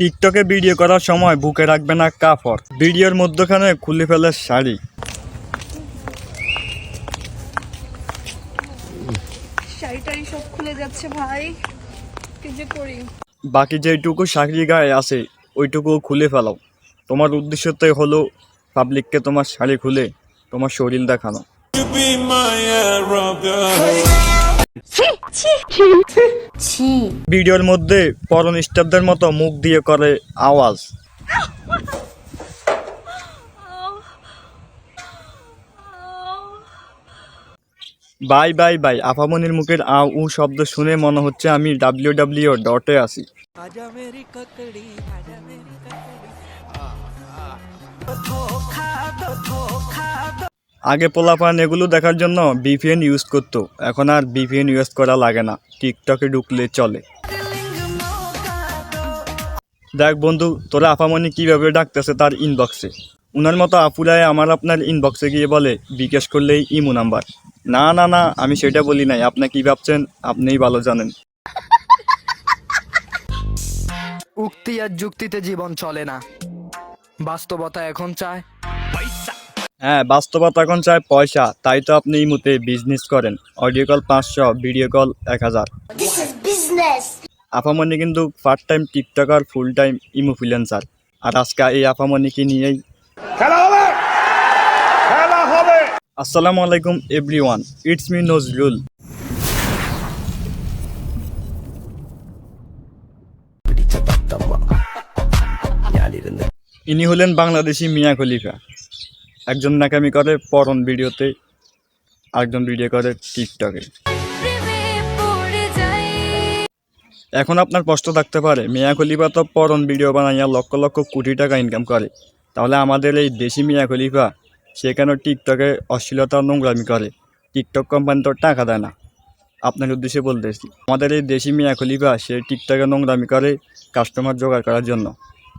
টিকটকে ভিডিও করার সময় বুকে রাখবে না কাপড় ভিডিওর মধ্যখানে খুলে ফেলে শাড়ি। শাড়ি সব খুলে যাচ্ছে ভাই। যে করি? বাকি যেইটুকু শাড়ি গায়ে আছে ওইটুকু খুলে ফেলাও। তোমার উদ্দেশ্যটাই হলো পাবলিককে তোমার শাড়ি খুলে তোমার শরীর দেখানো। ছি ভিডিওর মধ্যে পরন স্টাফদের মতো মুখ দিয়ে করে আওয়াজ। বাই বাই বাই আপামনির মুখের আ উ শব্দ শুনে মনে হচ্ছে আমি ডাব্লিউ ডাব্লিউ ডটে আছি। আগে পোলাপান এগুলো দেখার জন্য বিপিএন ইউজ করতো। এখন আর বিপিএন ইউজ করা লাগে না। টিকটকে ঢুকলে চলে। দেখ বন্ধু, তোরা আপামনি কীভাবে ডাকতেছে তার ইনবক্সে উনার মতো আপুরায় আমার আপনার ইনবক্সে গিয়ে বলে, বিকাশ করলেই ইমু নাম্বার। না না না, আমি সেটা বলি নাই। আপনি কি ভাবছেন? আপনিই ভালো জানেন। উক্তি আর যুক্তিতে জীবন চলে না। বাস্তবতা এখন চায়। হ্যাঁ বাস্তবতা এখন চায় পয়সা তাই তো আপনি ইমুতে বিজনেস করেন। অডিও কল পাঁচশো ভিডিও কল এক হাজার। আপামনি কিন্তু part time tiktoker full time ইমোফিলেন্সার আর আজকে এই আপামনিকে নিয়েই আসসালামু আলাইকুম এভরিওয়ান ইটস মি নজরুল। ইনি হলেন বাংলাদেশি মিয়া খলিফা। একজন নাকামি করে পরন ভিডিওতে আরেকজন ভিডিও করে টিকটকে এখন আপনার কষ্ট থাকতে পারে। মিয়া খলিফা তো পরন ভিডিও বানাইয়া লক্ষ লক্ষ কোটি টাকা ইনকাম করে। তাহলে আমাদের এই দেশি মিয়া খলিফা সেখানে টিকটকে অশ্লীলতা নোংরামি করে? টিকটক কোম্পানি তো টাকা দেয় না। আপনার উদ্দেশ্যে বলতেছি আমাদের এই দেশি মিয়া খলিফা সে টিকটকে নোংরামি করে কাস্টমার জোগাড় করার জন্য।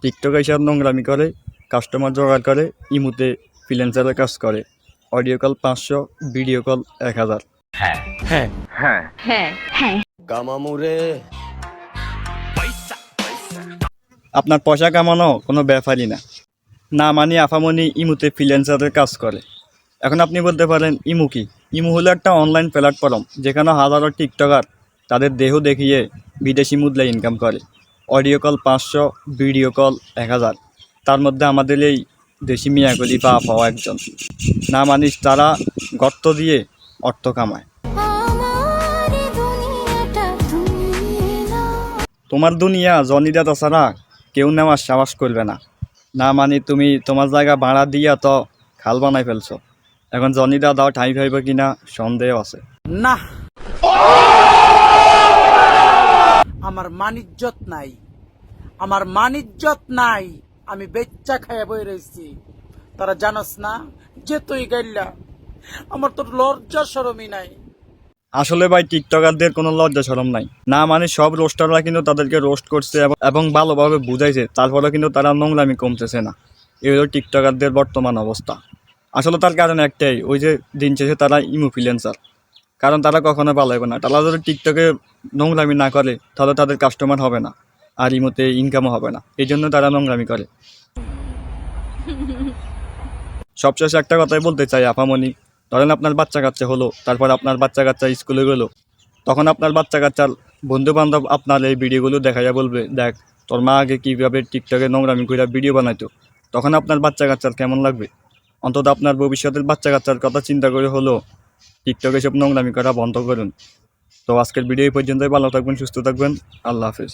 টিকটকে হিসাব নোংরামি করে কাস্টমার জোগাড় করে ইমুতে ফ্রিল্যান্সারের কাজ করে। অডিও কল পাঁচশো ভিডিও কল এক হাজার। আপনার পয়সা কামানো কোনো ব্যাপারই না। না মানি আফামনি ইমুতে ফ্রিল্যান্সারের কাজ করে। এখন আপনি বলতে পারেন ইমু কি? ইমু হলো একটা অনলাইন প্ল্যাটফর্ম যেখানে হাজারো টিকটকার তাদের দেহ দেখিয়ে বিদেশি মুদ্রা ইনকাম করে। অডিও কল পাঁচশো ভিডিও কল এক হাজার। তার মধ্যে আমাদের এই দেশি মিয়াগুলি বা পাওয়া একজন। না মানিস, তারা গর্ত দিয়ে অর্থ কামায়। তোমার দুনিয়া জনিদা তাছাড়া কেউ নেওয়ার সাহস করবে না। না মানে তুমি তোমার জায়গা ভাড়া দিয়া তো খাল বানাই ফেলছো। এখন জনিদা দাও, ঠাই ভাইব কিনা সন্দেহ আছে। না। আমার মানিজ্জত নাই। আমার মানিজ্জত নাই। আমি বেচ্চা খাইয়া বই রয়েছি তারা জানস না যে তুই গাইলা। আমার তোর লজ্জা সরমই নাই। আসলে ভাই, টিকটকারদের কোনো লজ্জা সরম নাই। না মানে সব রোস্টাররা কিন্তু তাদেরকে রোস্ট করছে এবং- ভালোভাবে বুঝাইছে। তারপরে কিন্তু তারা নোংরামি কমতেছে না। এই হলো টিকটকারদের বর্তমান অবস্থা। আসলে তার কারণ একটাই, ওই যে দিন শেষে তারা ইমোফিলেন্সার। কারণ তারা কখনো ভালো হবে না। তারা যদি টিকটকে নোংরামি না করে, তাহলে তাদের কাস্টমার হবে না। আর ইমোতে ইনকামও হবে না। এই জন্য তারা নোংরামি করে। সবশেষে একটা কথাই বলতে চাই, আপামনি। ধরেন আপনার বাচ্চা কাচ্চা হলো, তারপর আপনার বাচ্চা কাচ্চা স্কুলে গেলো। তখন আপনার বাচ্চা কাচ্চার বন্ধু বান্ধব আপনার এই ভিডিওগুলো দেখাইয়া বলবে, দেখ, তোর মা আগে কীভাবে টিকটকে নোংরামি করে ভিডিও বানাইতো। তখন আপনার বাচ্চা কাচ্চার কেমন লাগবে? অন্তত আপনার ভবিষ্যতের বাচ্চা কাচ্চার কথা চিন্তা করে হলো, টিকটকে সব নোংরামি করা বন্ধ করুন। তো আজকের ভিডিও এই পর্যন্তই। ভালো থাকবেন, সুস্থ থাকবেন। আল্লাহ হাফিজ।